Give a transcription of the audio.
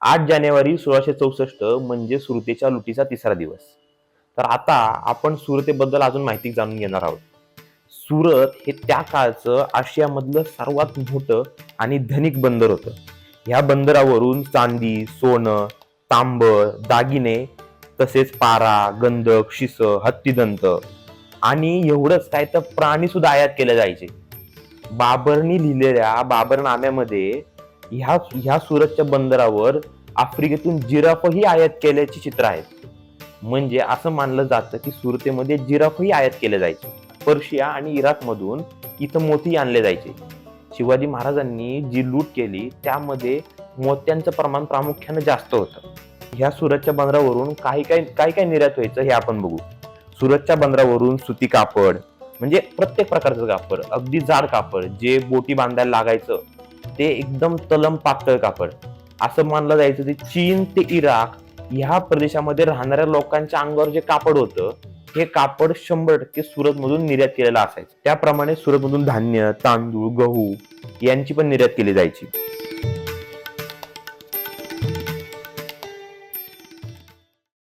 आठ जानेवारी सोळाशे चौसष्ट म्हणजे सुरतेच्या लुटीचा तिसरा दिवस. तर आता आपण सुरतेबद्दल अजून माहिती जाणून घेणार आहोत. सुरत हे त्या काळचं आशियामधलं सर्वात मोठं आणि धनिक बंदर होतं. ह्या बंदरावरून चांदी सोनं तांब दागिने तसेच पारा गंधक शिस हत्तीदंत आणि एवढंच काय तर प्राणी सुद्धा आयात केले जायचे. बाबरनी लिहिलेल्या बाबरनाम्यामध्ये ह्या ह्या सुरतच्या बंदरावर आफ्रिकेतून जिराफही आयात केल्याची चित्र आहेत म्हणजे असं मानलं जातं की सुरतेमध्ये जिराफही आयात केले जायचे. पर्शिया आणि इराकमधून इथं मोती आणले जायचे. शिवाजी महाराजांनी जी लूट केली त्यामध्ये मोत्यांचं प्रमाण प्रामुख्याने जास्त होतं. ह्या सुरतच्या बंदरावरून काही काही काय काय निर्यात व्हायचं हे आपण बघू. सुरतच्या बंदरावरून सुती कापड म्हणजे प्रत्येक प्रकारचं कापड अगदी जाड कापड जे बोटी बांधायला लागायचं ते एकदम तलम पातळ कापड. असं मानलं जायचं ते चीन ते इराक ह्या प्रदेशामध्ये राहणाऱ्या लोकांच्या अंगावर जे कापड होतं हे कापड शंभर टक्के सुरतमधून निर्यात केलेलं असायचं. त्याप्रमाणे सुरतमधून धान्य तांदूळ गहू यांची पण निर्यात केली जायची.